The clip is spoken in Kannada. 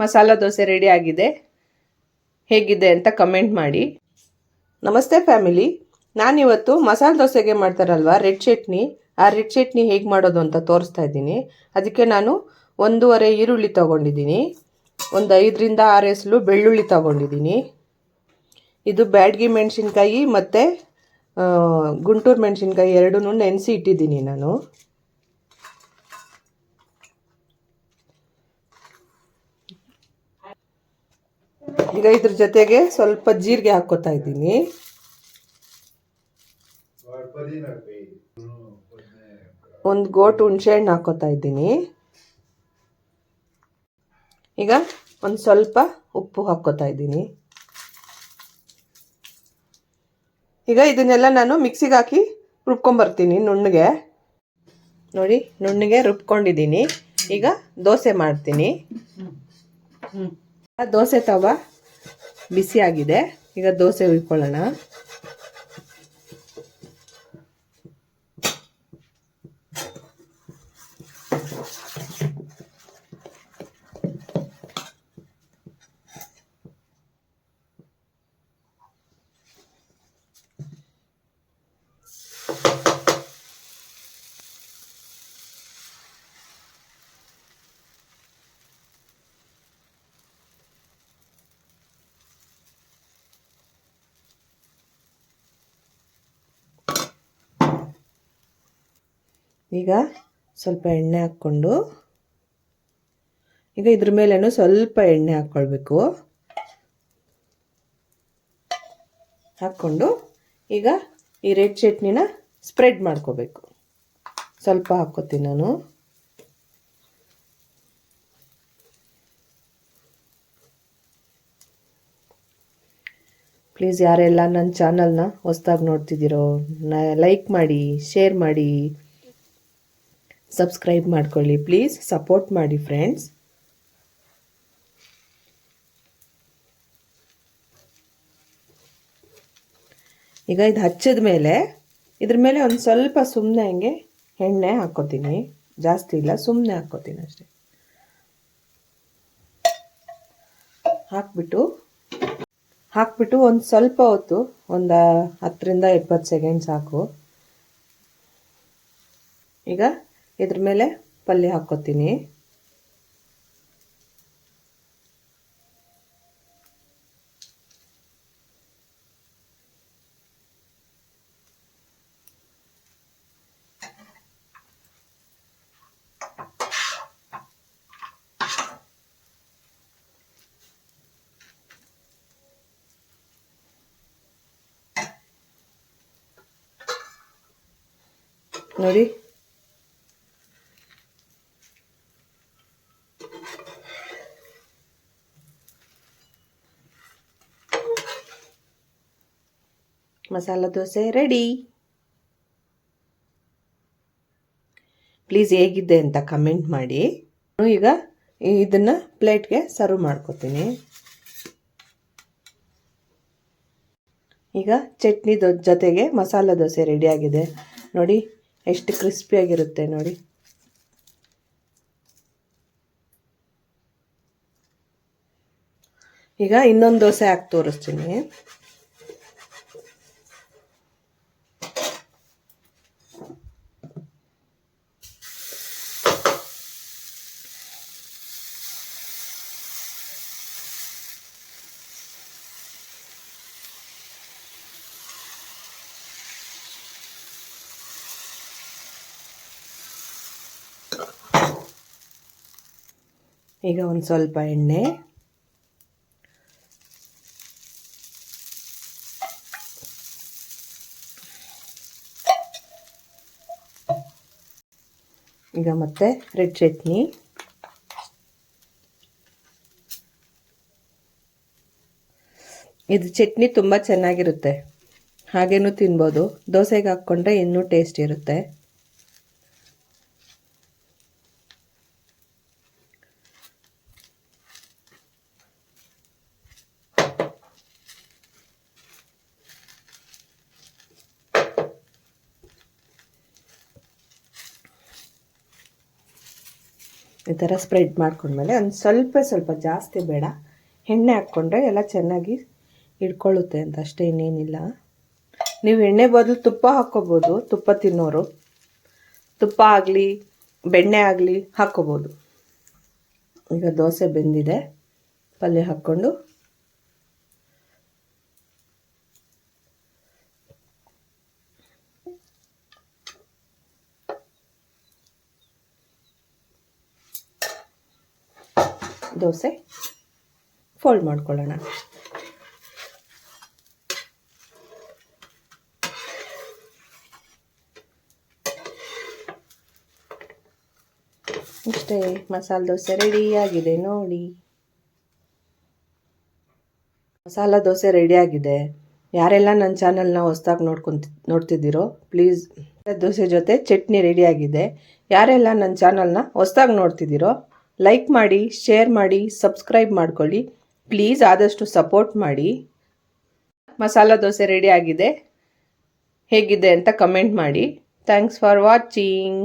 ಮಸಾಲ ದೋಸೆ ರೆಡಿ ಆಗಿದೆ. ಹೇಗಿದೆ ಅಂತ ಕಮೆಂಟ್ ಮಾಡಿ. ನಮಸ್ತೆ ಫ್ಯಾಮಿಲಿ ನಾನಿವತ್ತು ಮಸಾಲೆ ದೋಸೆಗೆ ಮಾಡ್ತಾರಲ್ವ ರೆಡ್ ಚಟ್ನಿ. ಆ ರೆಡ್ ಚಟ್ನಿ ಹೇಗೆ ಮಾಡೋದು ಅಂತ ತೋರಿಸ್ತಾ ಇದ್ದೀನಿ. ಅದಕ್ಕೆ ನಾನು ಒಂದೂವರೆ ಈರುಳ್ಳಿ ತಗೊಂಡಿದ್ದೀನಿ. ಒಂದು ಐದರಿಂದ ಆರು ಎಸಲು ಬೆಳ್ಳುಳ್ಳಿ ತಗೊಂಡಿದ್ದೀನಿ. ಇದು ಬ್ಯಾಡ್ಗಿ ಮೆಣಸಿನ್ಕಾಯಿ ಮತ್ತು ಗುಂಟೂರು ಮೆಣಸಿನ್ಕಾಯಿ ಎರಡೂ ನೆನೆಸಿ ಇಟ್ಟಿದ್ದೀನಿ ನಾನು. ಈಗ ಇದ್ರ ಜೊತೆಗೆ ಸ್ವಲ್ಪ ಜೀರಿಗೆ ಹಾಕ್ಕೋತಾ ಇದ್ದೀನಿ. ಒಂದು ಗೋಟು ಹುಣಸೆ ಹಣ್ಣು ಹಾಕ್ಕೋತಾ ಇದ್ದೀನಿ. ಈಗ ಒಂದು ಸ್ವಲ್ಪ ಉಪ್ಪು ಹಾಕ್ಕೋತಾ ಇದ್ದೀನಿ. ಈಗ ಇದನ್ನೆಲ್ಲ ನಾನು ಮಿಕ್ಸಿಗೆ ಹಾಕಿ ರುಬ್ಕೊಂಬರ್ತೀನಿ ನುಣ್ಣಗೆ. ನೋಡಿ, ನುಣ್ಣಗೆ ರುಬ್ಕೊಂಡಿದ್ದೀನಿ. ಈಗ ದೋಸೆ ಮಾಡ್ತೀನಿ. ದೋಸೆ ತವ? ಬಿಸಿ ಆಗಿದೆ ಈಗ ದೋಸೆ ಹುಯ್ಕೊಳ್ಳೋಣ. ಈಗ ಸ್ವಲ್ಪ ಎಣ್ಣೆ ಹಾಕ್ಕೊಂಡು, ಈಗ ಇದ್ರ ಮೇಲೇನು ಸ್ವಲ್ಪ ಎಣ್ಣೆ ಹಾಕ್ಕೊಳ್ಬೇಕು. ಹಾಕ್ಕೊಂಡು ಈಗ ಈ ರೆಡ್ ಚಟ್ನಿನ ಸ್ಪ್ರೆಡ್ ಮಾಡ್ಕೋಬೇಕು. ಸ್ವಲ್ಪ ಹಾಕ್ಕೋತೀನಿ ನಾನು. ಪ್ಲೀಸ್ ಯಾರೆಲ್ಲ ನನ್ನ ಚಾನಲ್ನ ಹೊಸ್ದಾಗಿ ನೋಡ್ತಿದ್ದೀರೋ ಲೈಕ್ ಮಾಡಿ ಶೇರ್ ಮಾಡಿ. ಸಬ್ಸ್ಕ್ರೈಬ್ ಮಾಡ್ಕೊಳ್ಳಿ ಪ್ಲೀಸ್ ಸಪೋರ್ಟ್ ಮಾಡಿ ಫ್ರೆಂಡ್ಸ್ ಈಗ ಇದು ಹಚ್ಚಿದ ಮೇಲೆ, ಇದ್ರ ಮೇಲೆ ಒಂದು ಸ್ವಲ್ಪ ಸುಮ್ಮನೆ ಹಂಗೆ ಎಣ್ಣೆ ಹಾಕ್ಕೋತೀನಿ. ಜಾಸ್ತಿ ಇಲ್ಲ ಸುಮ್ಮನೆ ಹಾಕ್ಕೋತೀನಿ ಅಷ್ಟೆ. ಹಾಕ್ಬಿಟ್ಟು ಹಾಕ್ಬಿಟ್ಟು ಒಂದು ಸ್ವಲ್ಪ ಹೊತ್ತು, ಒಂದು ಹತ್ತರಿಂದ ಇಪ್ಪತ್ತು ಸೆಕೆಂಡ್ ಸಾಕು. ಈಗ ಇದ್ರ ಮೇಲೆ ಪಲ್ಯ ಹಾಕ್ಕೋತೀನಿ. ನೋಡಿ. ಮಸಾಲ ದೋಸೆ ರೆಡಿ ಪ್ಲೀಸ್ ಹೇಗಿದೆ ಅಂತ ಕಮೆಂಟ್ ಮಾಡಿ. ಈಗ ಇದನ್ನು ಪ್ಲೇಟ್ಗೆ ಸರ್ವ್ ಮಾಡ್ಕೊತೀನಿ. ಈಗ ಚಟ್ನಿ ದೊ, ಜೊತೆಗೆ ಮಸಾಲ ದೋಸೆ ರೆಡಿಯಾಗಿದೆ ನೋಡಿ, ಎಷ್ಟು ಕ್ರಿಸ್ಪಿಯಾಗಿರುತ್ತೆ ನೋಡಿ. ಈಗ ಇನ್ನೊಂದು ದೋಸೆ ಹಾಕಿ ತೋರಿಸ್ತೀನಿ. ಈಗ ಒಂದು ಸ್ವಲ್ಪ ಎಣ್ಣೆ. ಈಗ ಮತ್ತೆ ರೆಡ್ ಚಟ್ನಿ. ಇದು ಚಟ್ನಿ ತುಂಬ ಚೆನ್ನಾಗಿರುತ್ತೆ. ಹಾಗೇನೂ ತಿನ್ಬೋದು. ದೋಸೆಗೆ ಹಾಕ್ಕೊಂಡ್ರೆ ಇನ್ನೂ ಟೇಸ್ಟ್ ಇರುತ್ತೆ. ಈ ಥರ ಸ್ಪ್ರೆಡ್ ಮಾಡ್ಕೊಂಡ್ಮೇಲೆ ಒಂದು ಸ್ವಲ್ಪ ಸ್ವಲ್ಪ ಜಾಸ್ತಿ ಬೇಡ. ಎಣ್ಣೆ ಹಾಕ್ಕೊಂಡ್ರೆ ಎಲ್ಲ ಚೆನ್ನಾಗಿ ಇಟ್ಕೊಳ್ಳುತ್ತೆ ಅಂತ, ಅಷ್ಟೇ ಇನ್ನೇನಿಲ್ಲ. ನೀವು ಎಣ್ಣೆ ಬದಲು ತುಪ್ಪ ಹಾಕ್ಕೋಬೋದು, ತುಪ್ಪ ತಿನ್ನೋರು. ತುಪ್ಪ ಆಗಲಿ, ಬೆಣ್ಣೆ ಆಗಲಿ ಹಾಕ್ಕೋಬೋದು. ಈಗ ದೋಸೆ ಬೆಂದಿದೆ. ಪಲ್ಯ ಹಾಕ್ಕೊಂಡು ದೋಸೆ ಫೋಲ್ಡ್ ಮಾಡ್ಕೊಳ್ಳೋಣ. ಇಷ್ಟೇ ಮಸಾಲೆ ದೋಸೆ ರೆಡಿಯಾಗಿದೆ ನೋಡಿ. ಮಸಾಲ ದೋಸೆ ರೆಡಿಯಾಗಿದೆ ಯಾರೆಲ್ಲ ನನ್ನ ಚಾನಲ್ನ ಹೊಸ್ದಾಗಿ ನೋಡ್ಕೊಂತ, ನೋಡ್ತಿದ್ದೀರೋ ಪ್ಲೀಸ್ ದೋಸೆ ಜೊತೆ ಚಟ್ನಿ ರೆಡಿಯಾಗಿದೆ ಯಾರೆಲ್ಲ ನನ್ನ ಚಾನಲ್ನ ಹೊಸ್ದಾಗಿ ನೋಡ್ತಿದ್ದೀರೋ ಲೈಕ್ ಮಾಡಿ ಶೇರ್ ಮಾಡಿ ಸಬ್ಸ್ಕ್ರೈಬ್ ಮಾಡ್ಕೊಳ್ಳಿ. ಪ್ಲೀಸ್ ಆದಷ್ಟು ಸಪೋರ್ಟ್ ಮಾಡಿ. ಮಸಾಲ ದೋಸೆ ರೆಡಿ ಆಗಿದೆ. ಹೇಗಿದೆ ಅಂತ ಕಮೆಂಟ್ ಮಾಡಿ. Thanks for watching